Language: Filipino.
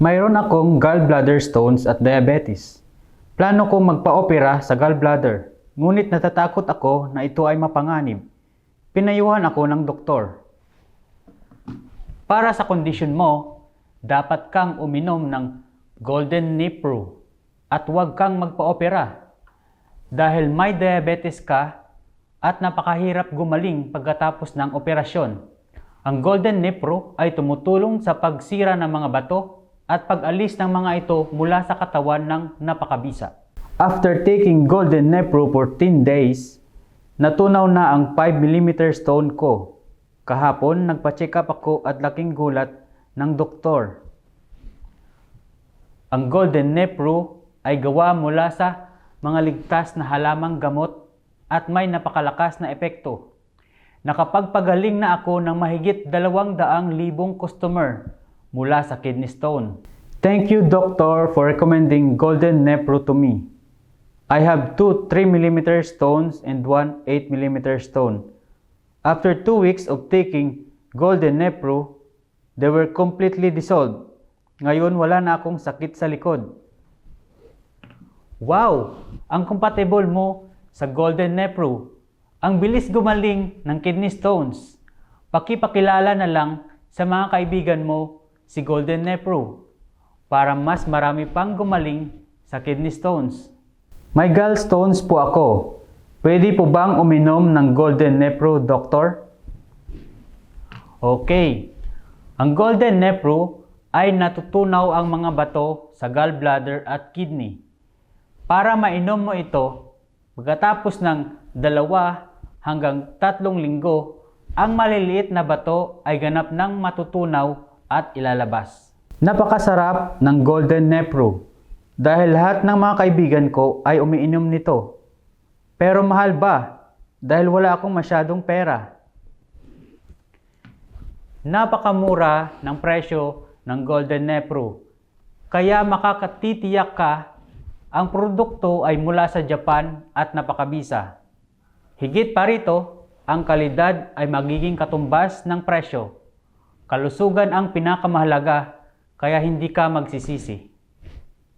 Mayroon akong gallbladder stones at diabetes. Plano kong magpa-opera sa gallbladder, ngunit natatakot ako na ito ay mapanganib. Pinayuhan ako ng doktor. Para sa kondisyon mo, dapat kang uminom ng Golden Nipro at huwag kang magpa-opera dahil may diabetes ka at napakahirap gumaling pagkatapos ng operasyon. Ang Golden Nipro ay tumutulong sa pagsira ng mga bato at pag-alis ng mga ito mula sa katawan ng napakabisa. After taking Golden Nipro for 10 days, natunaw na ang 5mm stone ko. Kahapon, nagpa-check up ako at laking gulat ng doktor. Ang Golden Nipro ay gawa mula sa mga ligtas na halamang gamot at may napakalakas na epekto. Nakapagpagaling na ako ng mahigit 200,000 customer mula sa kidney stone. Thank you doctor for recommending Golden Nepro to me. I have two 3mm stones and one 8mm stone. After two weeks of taking Golden Nepro, they were completely dissolved. Ngayon wala na akong sakit sa likod. Wow! Ang compatible mo sa Golden Nepro. Ang bilis gumaling ng kidney stones. Pakipakilala na lang sa mga kaibigan mo si Golden Nepro para mas marami pang gumaling sa kidney stones. May gallstones po ako. Pwede po bang uminom ng Golden Nepro, Doctor? Okay. Ang Golden Nepro ay natutunaw ang mga bato sa gallbladder at kidney. Para mainom mo ito, pagkatapos ng dalawa hanggang tatlong linggo, ang maliliit na bato ay ganap ng matutunaw at ilalabas. Napakasarap ng Golden Nepro dahil lahat ng mga kaibigan ko ay umiinom nito. Pero mahal ba? Dahil wala akong masyadong pera. Napakamura ng presyo ng Golden Nepro. Kaya makakatitiyak ka ang produkto ay mula sa Japan at napakabisa. Higit pa rito, ang kalidad ay magiging katumbas ng presyo. Kalusugan ang pinakamahalaga, kaya hindi ka magsisisi.